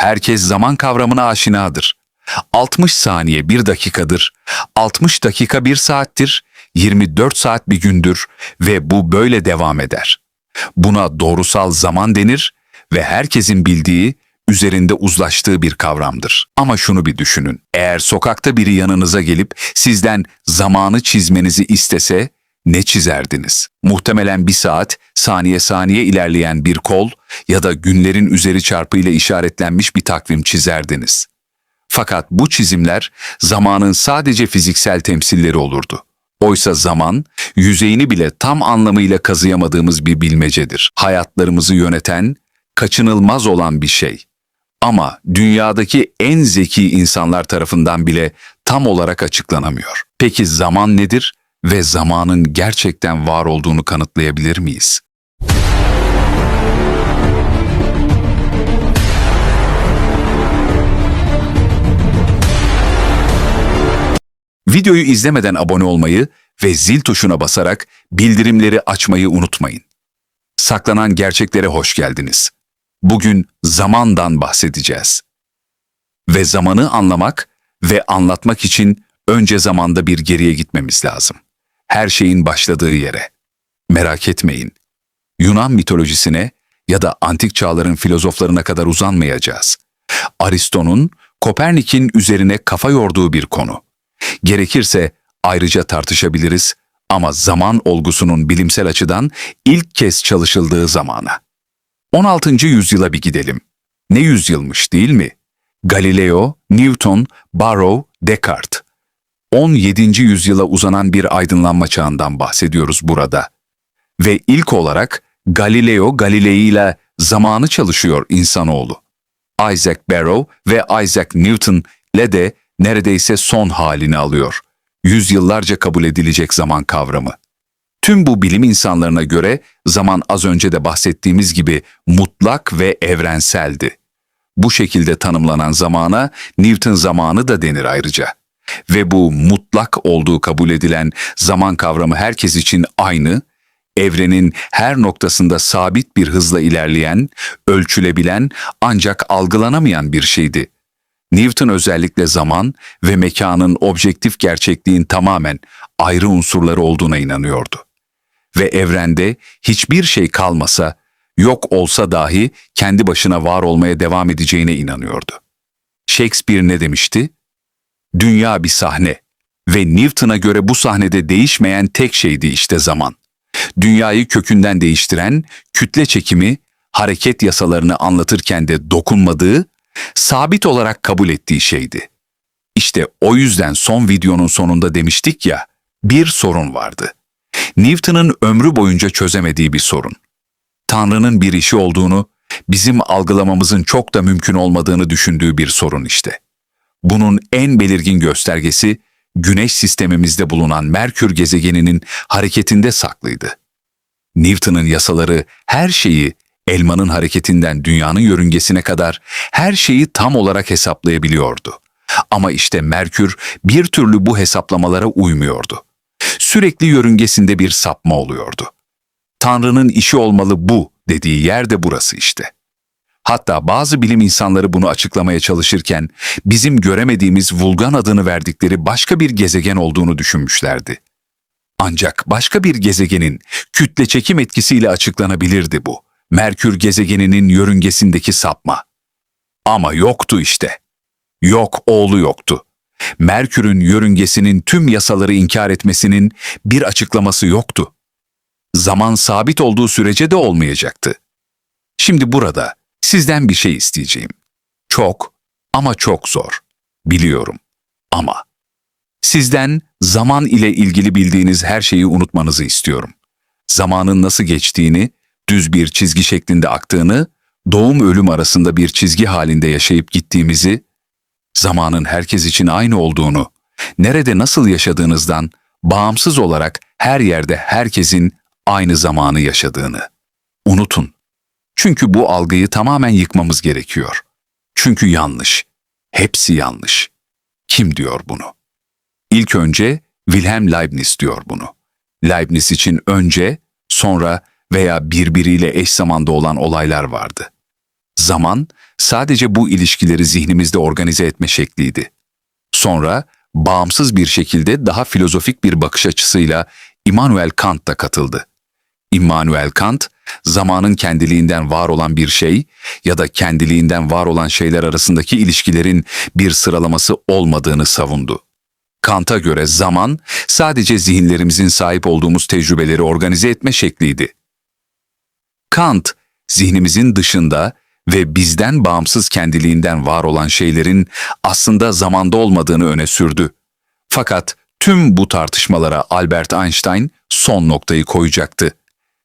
Herkes zaman kavramına aşinadır. 60 saniye bir dakikadır, 60 dakika bir saattir, 24 saat bir gündür ve bu böyle devam eder. Buna doğrusal zaman denir ve herkesin bildiği, üzerinde uzlaştığı bir kavramdır. Ama şunu bir düşünün. Eğer sokakta biri yanınıza gelip sizden zamanı çizmenizi istese ne çizerdiniz? Muhtemelen bir saat, saniye saniye ilerleyen bir kol ya da günlerin üzeri çarpı ile işaretlenmiş bir takvim çizerdiniz. Fakat bu çizimler zamanın sadece fiziksel temsilleri olurdu. Oysa zaman, yüzeyini bile tam anlamıyla kazıyamadığımız bir bilmecedir. Hayatlarımızı yöneten, kaçınılmaz olan bir şey. Ama dünyadaki en zeki insanlar tarafından bile tam olarak açıklanamıyor. Peki zaman nedir ve zamanın gerçekten var olduğunu kanıtlayabilir miyiz? Videoyu izlemeden abone olmayı ve zil tuşuna basarak bildirimleri açmayı unutmayın. Saklanan gerçeklere hoş geldiniz. Bugün zamandan bahsedeceğiz. Ve zamanı anlamak ve anlatmak için önce zamanda bir geriye gitmemiz lazım. Her şeyin başladığı yere. Merak etmeyin. Yunan mitolojisine ya da antik çağların filozoflarına kadar uzanmayacağız. Aristo'nun, Kopernik'in üzerine kafa yorduğu bir konu. Gerekirse ayrıca tartışabiliriz ama zaman olgusunun bilimsel açıdan ilk kez çalışıldığı zamana. 16. yüzyıla bir gidelim. Ne yüzyılmış değil mi? Galileo, Newton, Barrow, Descartes. 17. yüzyıla uzanan bir aydınlanma çağından bahsediyoruz burada. Ve ilk olarak Galileo Galilei ile zamanı çalışıyor insanoğlu. Isaac Barrow ve Isaac Newton ile de neredeyse son halini alıyor. Yüzyıllarca kabul edilecek zaman kavramı. Tüm bu bilim insanlarına göre zaman az önce de bahsettiğimiz gibi mutlak ve evrenseldi. Bu şekilde tanımlanan zamana Newton zamanı da denir ayrıca. Ve bu mutlak olduğu kabul edilen zaman kavramı herkes için aynı, evrenin her noktasında sabit bir hızla ilerleyen, ölçülebilen ancak algılanamayan bir şeydi. Newton özellikle zaman ve mekanın objektif gerçekliğin tamamen ayrı unsurları olduğuna inanıyordu. Ve evrende hiçbir şey kalmasa, yok olsa dahi kendi başına var olmaya devam edeceğine inanıyordu. Shakespeare ne demişti? Dünya bir sahne ve Newton'a göre bu sahnede değişmeyen tek şeydi işte zaman. Dünyayı kökünden değiştiren kütle çekimi, hareket yasalarını anlatırken de dokunmadığı sabit olarak kabul ettiği şeydi. İşte o yüzden son videonun sonunda demiştik ya, bir sorun vardı. Newton'ın ömrü boyunca çözemediği bir sorun. Tanrı'nın bir işi olduğunu, bizim algılamamızın çok da mümkün olmadığını düşündüğü bir sorun işte. Bunun en belirgin göstergesi, Güneş sistemimizde bulunan Merkür gezegeninin hareketinde saklıydı. Newton'un yasaları her şeyi elmanın hareketinden dünyanın yörüngesine kadar her şeyi tam olarak hesaplayabiliyordu. Ama işte Merkür bir türlü bu hesaplamalara uymuyordu. Sürekli yörüngesinde bir sapma oluyordu. Tanrı'nın işi olmalı bu dediği yer de burası işte. Hatta bazı bilim insanları bunu açıklamaya çalışırken bizim göremediğimiz Vulgan adını verdikleri başka bir gezegen olduğunu düşünmüşlerdi. Ancak başka bir gezegenin kütle çekim etkisiyle açıklanabilirdi bu. Merkür gezegeninin yörüngesindeki sapma. Ama yoktu işte. Yok oğlu yoktu. Merkür'ün yörüngesinin tüm yasaları inkar etmesinin bir açıklaması yoktu. Zaman sabit olduğu sürece de olmayacaktı. Şimdi burada sizden bir şey isteyeceğim. Çok ama çok zor. Biliyorum. Ama sizden zaman ile ilgili bildiğiniz her şeyi unutmanızı istiyorum. Zamanın nasıl geçtiğini, düz bir çizgi şeklinde aktığını, doğum ölüm arasında bir çizgi halinde yaşayıp gittiğimizi, zamanın herkes için aynı olduğunu, nerede nasıl yaşadığınızdan bağımsız olarak her yerde herkesin aynı zamanı yaşadığını. Unutun. Çünkü bu algıyı tamamen yıkmamız gerekiyor. Çünkü yanlış. Hepsi yanlış. Kim diyor bunu? İlk önce Wilhelm Leibniz diyor bunu. Leibniz için önce, sonra veya birbiriyle eş zamanda olan olaylar vardı. Zaman sadece bu ilişkileri zihnimizde organize etme şekliydi. Sonra bağımsız bir şekilde daha filozofik bir bakış açısıyla Immanuel Kant da katıldı. Immanuel Kant, zamanın kendiliğinden var olan bir şey ya da kendiliğinden var olan şeyler arasındaki ilişkilerin bir sıralaması olmadığını savundu. Kant'a göre zaman sadece zihinlerimizin sahip olduğumuz tecrübeleri organize etme şekliydi. Kant, zihnimizin dışında ve bizden bağımsız kendiliğinden var olan şeylerin aslında zamanda olmadığını öne sürdü. Fakat tüm bu tartışmalara Albert Einstein son noktayı koyacaktı.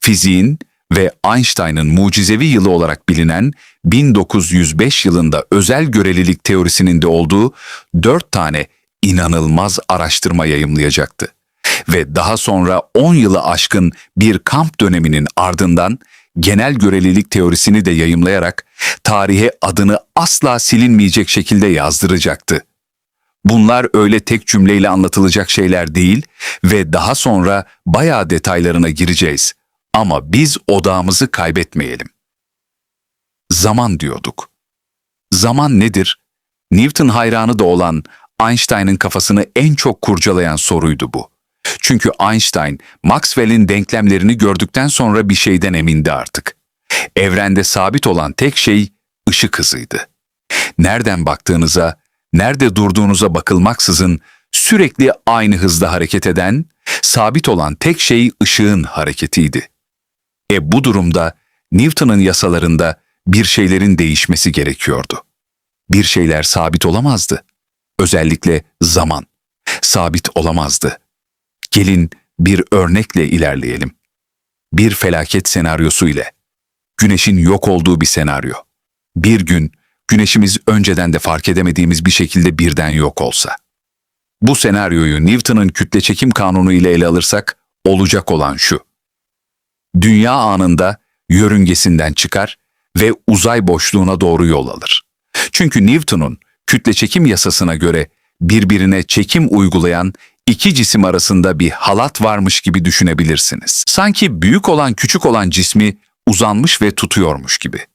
Fiziğin ve Einstein'ın mucizevi yılı olarak bilinen 1905 yılında özel görelilik teorisinin de olduğu dört tane inanılmaz araştırma yayımlayacaktı. Ve daha sonra 10 yılı aşkın bir kamp döneminin ardından genel görelilik teorisini de yayımlayarak tarihe adını asla silinmeyecek şekilde yazdıracaktı. Bunlar öyle tek cümleyle anlatılacak şeyler değil ve daha sonra bayağı detaylarına gireceğiz. Ama biz odağımızı kaybetmeyelim. Zaman diyorduk. Zaman nedir? Newton hayranı da olan Einstein'ın kafasını en çok kurcalayan soruydu bu. Çünkü Einstein, Maxwell'in denklemlerini gördükten sonra bir şeyden emindi artık. Evrende sabit olan tek şey ışık hızıydı. Nereden baktığınıza, nerede durduğunuza bakılmaksızın sürekli aynı hızda hareket eden, sabit olan tek şey ışığın hareketiydi. E bu durumda Newton'un yasalarında bir şeylerin değişmesi gerekiyordu. Bir şeyler sabit olamazdı. Özellikle zaman sabit olamazdı. Gelin bir örnekle ilerleyelim. Bir felaket senaryosu ile. Güneşin yok olduğu bir senaryo. Bir gün güneşimiz önceden de fark edemediğimiz bir şekilde birden yok olsa. Bu senaryoyu Newton'un kütle çekim kanunu ile ele alırsak olacak olan şu. Dünya anında yörüngesinden çıkar ve uzay boşluğuna doğru yol alır. Çünkü Newton'un kütle çekim yasasına göre birbirine çekim uygulayan iki cisim arasında bir halat varmış gibi düşünebilirsiniz. Sanki büyük olan küçük olan cismi uzanmış ve tutuyormuş gibi.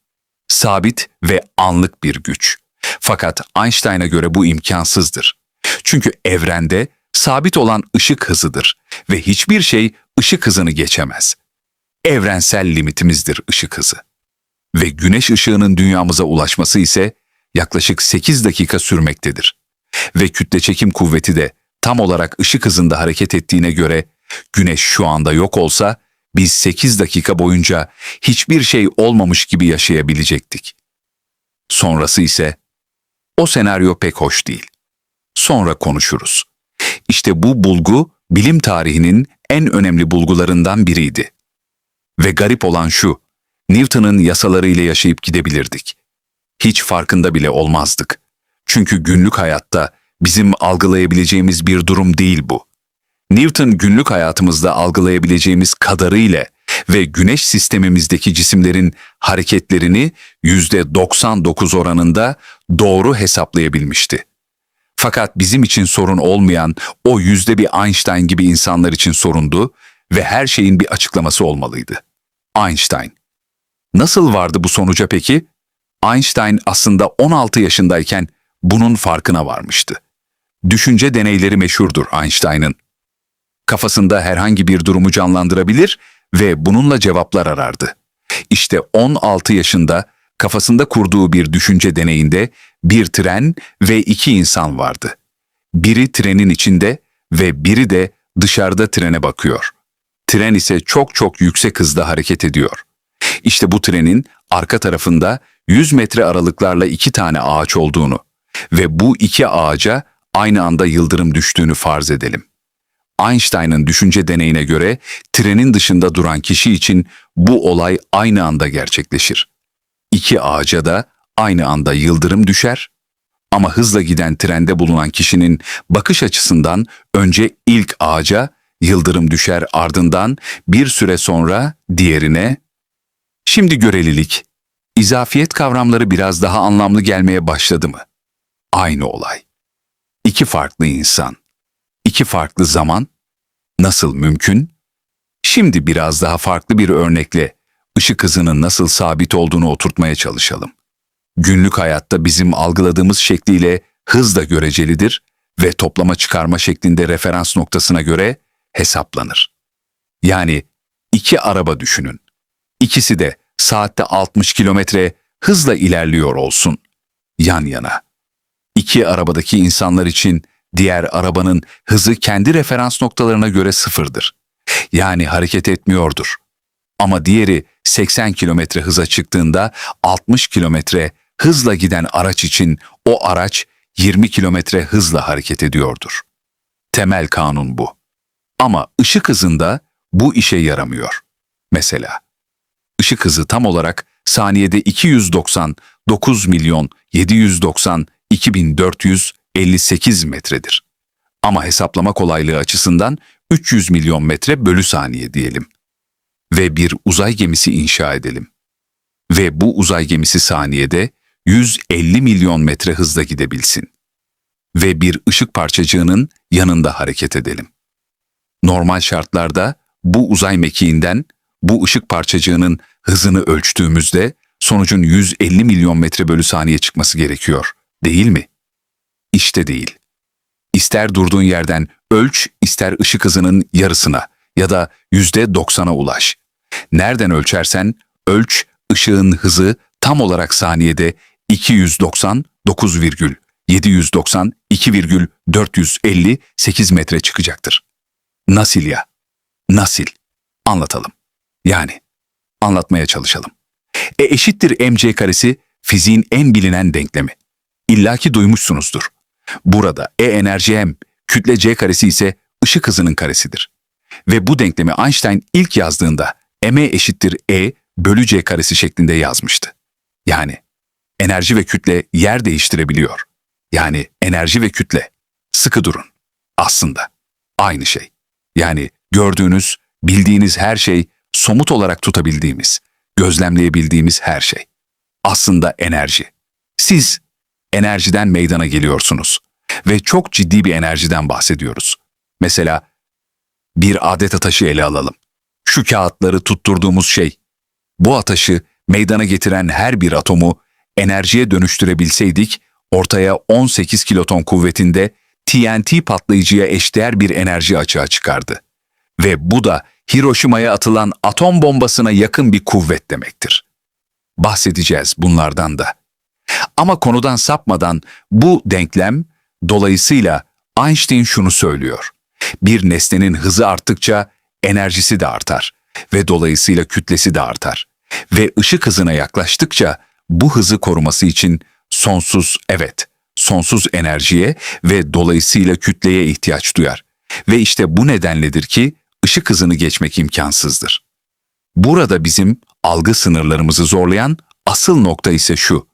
Sabit ve anlık bir güç. Fakat Einstein'a göre bu imkansızdır. Çünkü evrende sabit olan ışık hızıdır ve hiçbir şey ışık hızını geçemez. Evrensel limitimizdir ışık hızı. Ve güneş ışığının dünyamıza ulaşması ise yaklaşık 8 dakika sürmektedir. Ve kütle çekim kuvveti de tam olarak ışık hızında hareket ettiğine göre güneş şu anda yok olsa biz 8 dakika boyunca hiçbir şey olmamış gibi yaşayabilecektik. Sonrası ise o senaryo pek hoş değil. Sonra konuşuruz. İşte bu bulgu bilim tarihinin en önemli bulgularından biriydi. Ve garip olan şu, Newton'un yasalarıyla yaşayıp gidebilirdik. Hiç farkında bile olmazdık. Çünkü günlük hayatta bizim algılayabileceğimiz bir durum değil bu. Newton günlük hayatımızda algılayabileceğimiz kadarıyla ve güneş sistemimizdeki cisimlerin hareketlerini %99 oranında doğru hesaplayabilmişti. Fakat bizim için sorun olmayan o yüzde bir Einstein gibi insanlar için sorundu ve her şeyin bir açıklaması olmalıydı. Einstein. Nasıl vardı bu sonuca peki? Einstein aslında 16 yaşındayken bunun farkına varmıştı. Düşünce deneyleri meşhurdur Einstein'ın. Kafasında herhangi bir durumu canlandırabilir ve bununla cevaplar arardı. İşte 16 yaşında kafasında kurduğu bir düşünce deneyinde bir tren ve iki insan vardı. Biri trenin içinde ve biri de dışarıda trene bakıyor. Tren ise çok çok yüksek hızda hareket ediyor. İşte bu trenin arka tarafında 100 metre aralıklarla iki tane ağaç olduğunu ve bu iki ağaca aynı anda yıldırım düştüğünü farz edelim. Einstein'ın düşünce deneyine göre trenin dışında duran kişi için bu olay aynı anda gerçekleşir. İki ağaca da aynı anda yıldırım düşer ama hızla giden trende bulunan kişinin bakış açısından önce ilk ağaca yıldırım düşer ardından bir süre sonra diğerine. Şimdi görelilik. İzafiyet kavramları biraz daha anlamlı gelmeye başladı mı? Aynı olay. İki farklı insan. iki farklı zaman. Nasıl mümkün? Şimdi biraz daha farklı bir örnekle ışık hızının nasıl sabit olduğunu oturtmaya çalışalım. günlük hayatta bizim algıladığımız şekliyle hız da görecelidir ve toplama çıkarma şeklinde referans noktasına göre hesaplanır. Yani iki araba düşünün. İkisi de saatte 60 kilometre hızla ilerliyor olsun. Yan yana. İki arabadaki insanlar için diğer arabanın hızı kendi referans noktalarına göre sıfırdır. Yani hareket etmiyordur. Ama diğeri 80 kilometre hıza çıktığında 60 kilometre hızla giden araç için o araç 20 kilometre hızla hareket ediyordur. Temel kanun bu. Ama ışık hızında bu işe yaramıyor. Mesela ışık hızı tam olarak saniyede 299 milyon 790 2458 metredir. Ama hesaplama kolaylığı açısından 300 milyon metre bölü saniye diyelim. Ve bir uzay gemisi inşa edelim. Ve bu uzay gemisi saniyede 150 milyon metre hızla gidebilsin. Ve bir ışık parçacığının yanında hareket edelim. Normal şartlarda bu uzay mekiğinden bu ışık parçacığının hızını ölçtüğümüzde sonucun 150 milyon metre bölü saniye çıkması gerekiyor, değil mi? İşte değil. İster durduğun yerden ölç, ister ışık hızının yarısına ya da yüzde doksana ulaş. Nereden ölçersen ölç, ışığın hızı tam olarak saniyede 299,792,458 metre çıkacaktır. Nasıl ya? Nasıl? Anlatalım. Yani anlatmaya çalışalım. E eşittir mc karesi fiziğin en bilinen denklemi. İlla ki duymuşsunuzdur. Burada E enerji m, kütle c karesi ise ışık hızının karesidir. Ve bu denklemi Einstein ilk yazdığında m eşittir e bölü c karesi şeklinde yazmıştı. Yani enerji ve kütle yer değiştirebiliyor. Yani enerji ve kütle. Sıkı durun. Aslında aynı şey. Yani gördüğünüz, bildiğiniz her şey somut olarak tutabildiğimiz, gözlemleyebildiğimiz her şey. Aslında enerji. Siz enerjiden meydana geliyorsunuz ve çok ciddi bir enerjiden bahsediyoruz. Mesela bir adet ataşı ele alalım. Şu kağıtları tutturduğumuz şey. Bu ataşı meydana getiren her bir atomu enerjiye dönüştürebilseydik ortaya 18 kiloton kuvvetinde TNT patlayıcıya eşdeğer bir enerji açığa çıkardı. Ve bu da Hiroşima'ya atılan atom bombasına yakın bir kuvvet demektir. Bahsedeceğiz bunlardan da. Ama konudan sapmadan bu denklem dolayısıyla Einstein şunu söylüyor. Bir nesnenin hızı arttıkça enerjisi de artar ve dolayısıyla kütlesi de artar. Ve ışık hızına yaklaştıkça bu hızı koruması için sonsuz evet, sonsuz enerjiye ve dolayısıyla kütleye ihtiyaç duyar. Ve işte bu nedenledir ki ışık hızını geçmek imkansızdır. Burada bizim algı sınırlarımızı zorlayan asıl nokta ise şu.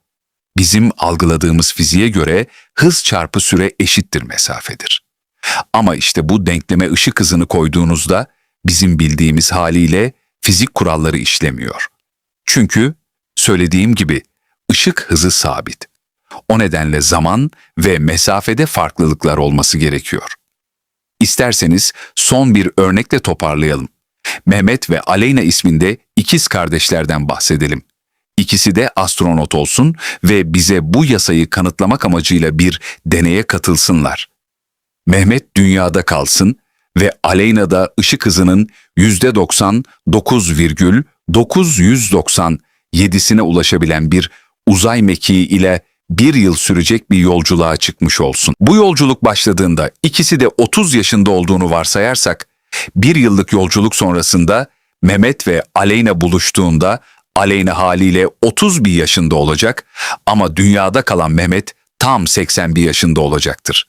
Bizim algıladığımız fiziğe göre hız çarpı süre eşittir mesafedir. Ama işte bu denkleme ışık hızını koyduğunuzda bizim bildiğimiz haliyle fizik kuralları işlemiyor. Çünkü söylediğim gibi ışık hızı sabit. O nedenle zaman ve mesafede farklılıklar olması gerekiyor. İsterseniz son bir örnekle toparlayalım. Mehmet ve Aleyna isminde ikiz kardeşlerden bahsedelim. İkisi de astronot olsun ve bize bu yasayı kanıtlamak amacıyla bir deneye katılsınlar. Mehmet dünyada kalsın ve Aleyna da ışık hızının %99,997'sine ulaşabilen bir uzay mekiği ile bir yıl sürecek bir yolculuğa çıkmış olsun. Bu yolculuk başladığında ikisi de 30 yaşında olduğunu varsayarsak, bir yıllık yolculuk sonrasında Mehmet ve Aleyna buluştuğunda Aleyna haliyle 31 yaşında olacak ama dünyada kalan Mehmet tam 81 yaşında olacaktır.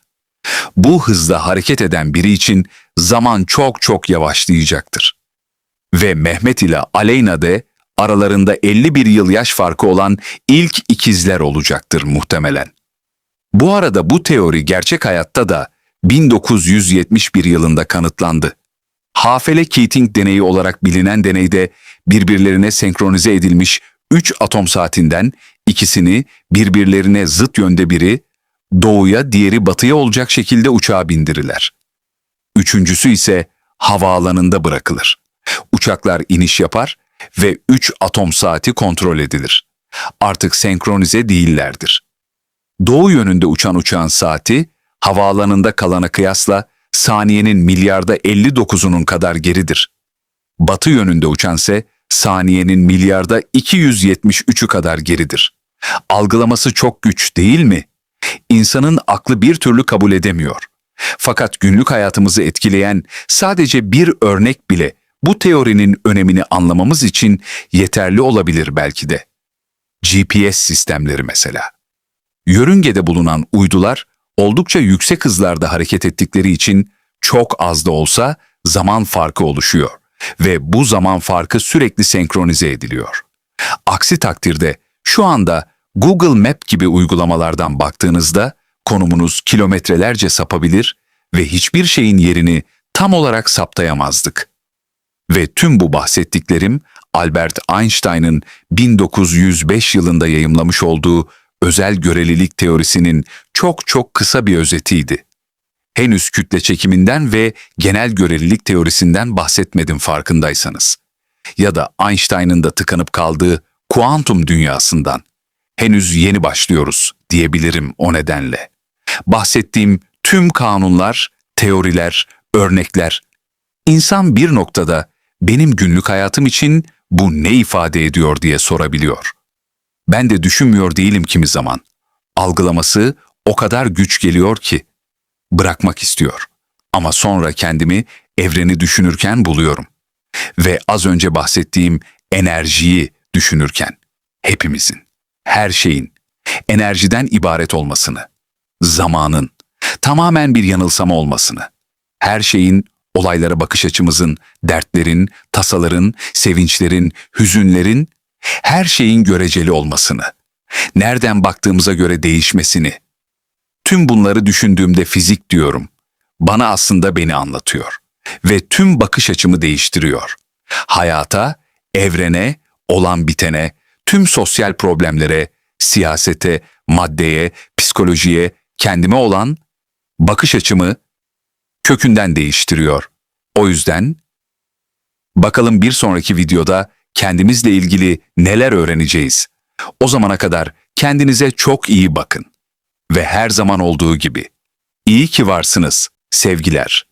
Bu hızla hareket eden biri için zaman çok çok yavaşlayacaktır. Ve Mehmet ile Aleyna de aralarında 51 yıl yaş farkı olan ilk ikizler olacaktır muhtemelen. Bu arada bu teori gerçek hayatta da 1971 yılında kanıtlandı. Hafele-Keating deneyi olarak bilinen deneyde birbirlerine senkronize edilmiş 3 atom saatinden ikisini birbirlerine zıt yönde biri doğuya diğeri batıya olacak şekilde uçağa bindirirler. Üçüncüsü ise havaalanında bırakılır. Uçaklar iniş yapar ve 3 atom saati kontrol edilir. Artık senkronize değillerdir. Doğu yönünde uçan uçağın saati, havaalanında kalana kıyasla saniyenin milyarda 59'unun kadar geridir. Batı yönünde uçanse saniyenin milyarda 273'ü kadar geridir. Algılaması çok güç değil mi? İnsanın aklı bir türlü kabul edemiyor. Fakat günlük hayatımızı etkileyen sadece bir örnek bile bu teorinin önemini anlamamız için yeterli olabilir belki de. GPS sistemleri mesela. Yörüngede bulunan uydular oldukça yüksek hızlarda hareket ettikleri için çok az da olsa zaman farkı oluşuyor ve bu zaman farkı sürekli senkronize ediliyor. Aksi takdirde şu anda Google Map gibi uygulamalardan baktığınızda konumunuz kilometrelerce sapabilir ve hiçbir şeyin yerini tam olarak saptayamazdık. Ve tüm bu bahsettiklerim Albert Einstein'ın 1905 yılında yayımlamış olduğu özel görelilik teorisinin çok çok kısa bir özetiydi. Henüz kütle çekiminden ve genel görelilik teorisinden bahsetmedim farkındaysanız. Ya da Einstein'ın da tıkanıp kaldığı kuantum dünyasından. Henüz yeni başlıyoruz diyebilirim o nedenle. Bahsettiğim tüm kanunlar, teoriler, örnekler. İnsan bir noktada benim günlük hayatım için bu ne ifade ediyor diye sorabiliyor. Ben de düşünmüyor değilim kimi zaman. Algılaması o kadar güç geliyor ki bırakmak istiyor. Ama sonra kendimi evreni düşünürken buluyorum. Ve az önce bahsettiğim enerjiyi düşünürken hepimizin, her şeyin enerjiden ibaret olmasını, zamanın tamamen bir yanılsama olmasını, her şeyin olaylara bakış açımızın, dertlerin, tasaların, sevinçlerin, hüzünlerin, her şeyin göreceli olmasını, nereden baktığımıza göre değişmesini. Tüm bunları düşündüğümde fizik diyorum. Bana aslında beni anlatıyor ve tüm bakış açımı değiştiriyor. Hayata, evrene, olan bitene, tüm sosyal problemlere, siyasete, maddeye, psikolojiye, kendime olan bakış açımı kökünden değiştiriyor. O yüzden bakalım bir sonraki videoda kendimizle ilgili neler öğreneceğiz. O zamana kadar kendinize çok iyi bakın. Ve her zaman olduğu gibi iyi ki varsınız. Sevgiler.